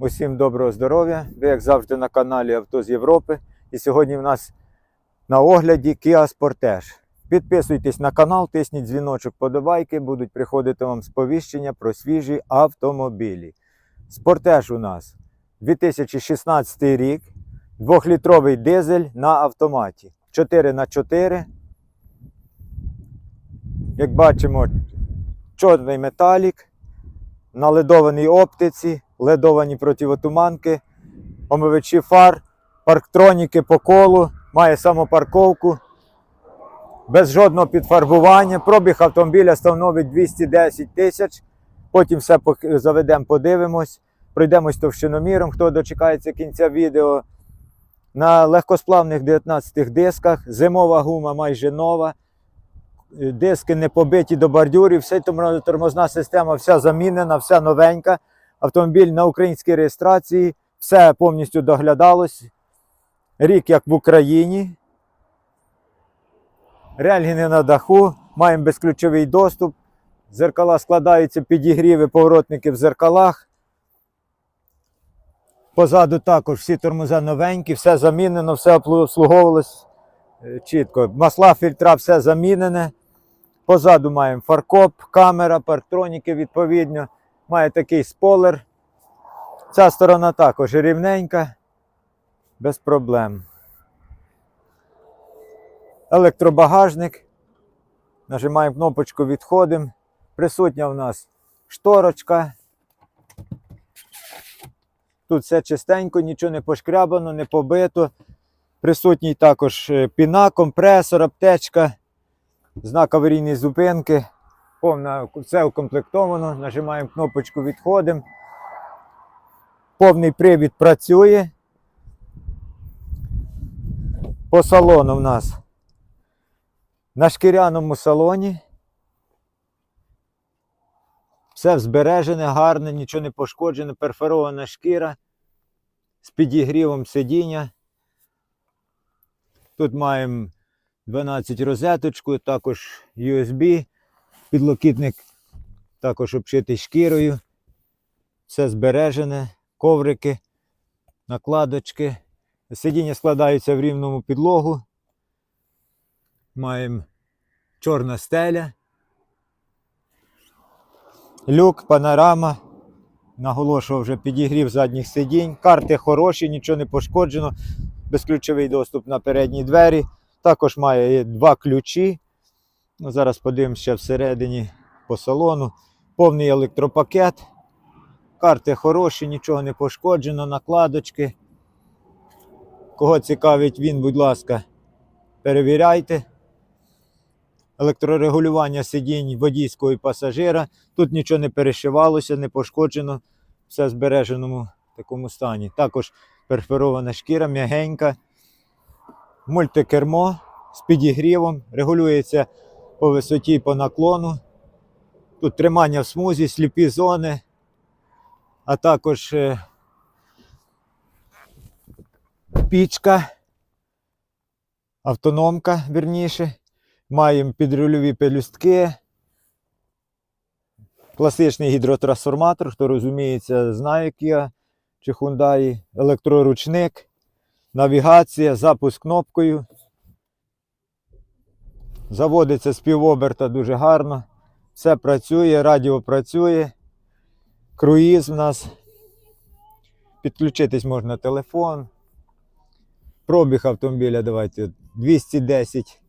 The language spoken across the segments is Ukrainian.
Усім доброго здоров'я. Ви, як завжди, на каналі Авто з Європи. І сьогодні в нас на огляді Kia Sportage. Підписуйтесь на канал, тисніть дзвіночок подобайки, будуть приходити вам сповіщення про свіжі автомобілі. Sportage у нас 2016 рік, 2-літровий дизель на автоматі. 4х4. Як бачимо, чорний металік, на ледованій оптиці, ледовані противотуманки, омивачі фар, парктроніки по колу, має самопарковку, без жодного підфарбування. Пробіг автомобіля становить 210 тисяч. Потім все заведемо, подивимось, пройдемось товщиноміром, хто дочекається кінця відео. На легкосплавних 19 дисках, зимова гума майже нова диски не побиті до бордюрів, вся тормоз- тормозна система вся замінена, вся новенька. Автомобіль на українській реєстрації, все повністю доглядалось. Рік як в Україні. Рельгіни на даху, маємо безключовий доступ. Зеркала складаються, підігріви, поворотники в зеркалах. Позаду також всі тормоза новенькі, все замінено, все обслуговувалось е, чітко. Масла, фільтра, все замінене. Позаду маємо фаркоп, камера, парктроніки відповідно. Має такий спойлер. Ця сторона також рівненька, без проблем. Електробагажник. Нажимаємо кнопочку відходимо. Присутня в нас шторочка. Тут все чистенько, нічого не пошкрябано, не побито. Присутній також е, піна, компресор, аптечка знак аварійної зупинки. Повна, все укомплектовано. Нажимаємо кнопочку відходимо. Повний привід працює. По салону в нас на шкіряному салоні. Все збережене, гарне, нічого не пошкоджене, перфорована шкіра з підігрівом сидіння. Тут маємо 12 розеточку, також USB, підлокітник також обшитий шкірою. Все збережене, коврики, накладочки. Сидіння складаються в рівному підлогу. Маємо чорна стеля. Люк, панорама. Наголошував вже підігрів задніх сидінь. Карти хороші, нічого не пошкоджено. Безключовий доступ на передні двері. Також має два ключі. Ну, зараз подивимося всередині по салону. Повний електропакет. Карти хороші, нічого не пошкоджено, накладочки. Кого цікавить він, будь ласка, перевіряйте. Електрорегулювання сидінь водійського і пасажира. Тут нічого не перешивалося, не пошкоджено. Все в збереженому такому стані. Також перфорована шкіра, м'ягенька мультикермо з підігрівом, регулюється по висоті по наклону. Тут тримання в смузі, сліпі зони, а також е, пічка, автономка, вірніше. Маємо підрульові пелюстки, класичний гідротрансформатор, хто розуміється, знає Kia чи Hyundai, електроручник навігація, запуск кнопкою. Заводиться з півоберта дуже гарно. Все працює, радіо працює. Круїз в нас. Підключитись можна телефон. Пробіг автомобіля давайте 210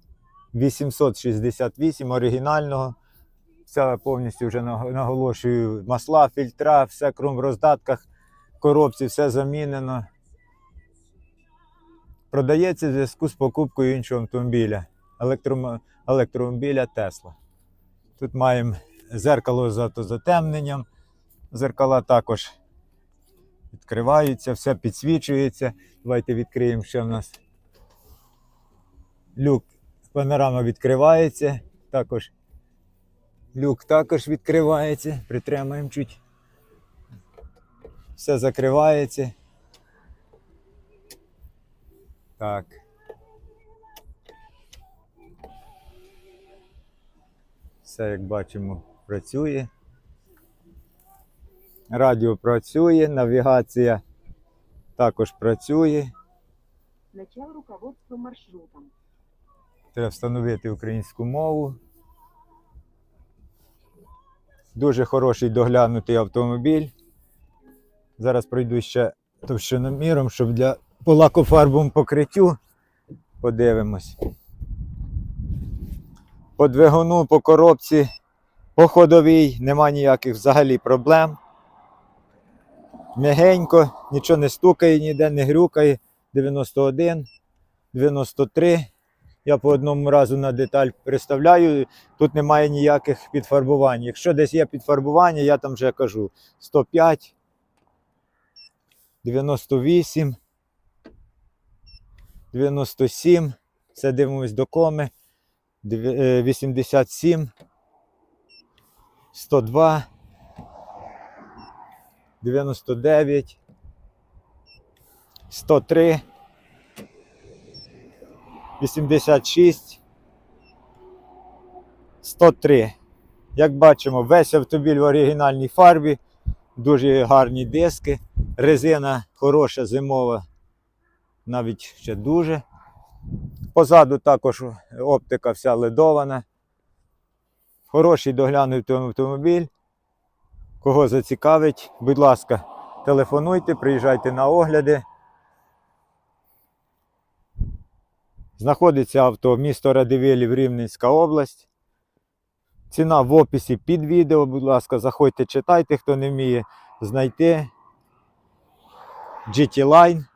868 оригінального. Все повністю вже наголошую. Масла, фільтра, все крім в роздатках, коробці, все замінено продається в зв'язку з покупкою іншого автомобіля, електромобіля Tesla. Тут маємо зеркало з автозатемненням. Зеркала також відкриваються, все підсвічується. Давайте відкриємо, що в нас. Люк, панорама відкривається. Також люк також відкривається. Притримаємо чуть. Все закривається. Так. Все, як бачимо, працює. Радіо працює, навігація також працює. Начало руководства маршрутом. Треба встановити українську мову. Дуже хороший доглянутий автомобіль. Зараз пройду ще товщиноміром, щоб для по лакофарбовому покриттю подивимось. По двигуну, по коробці, по ходовій нема ніяких взагалі проблем. М'ягенько, нічого не стукає, ніде не грюкає. 91, 93. Я по одному разу на деталь представляю, тут немає ніяких підфарбувань. Якщо десь є підфарбування, я там вже кажу 105, 98, 97, це дивимось до коми, 87, 102, 99, 103. 86, 103. Як бачимо, весь автомобіль в оригінальній фарбі, дуже гарні диски, резина хороша, зимова, навіть ще дуже. Позаду також оптика вся ледована. Хороший доглянутий автомобіль. Кого зацікавить, будь ласка, телефонуйте, приїжджайте на огляди. Знаходиться авто місто Радивилів, Рівненська область. Ціна в описі під відео, будь ласка, заходьте, читайте, хто не вміє знайти. GT Line.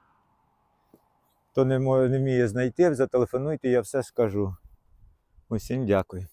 Хто не, вміє знайти, зателефонуйте, я все скажу. Усім дякую.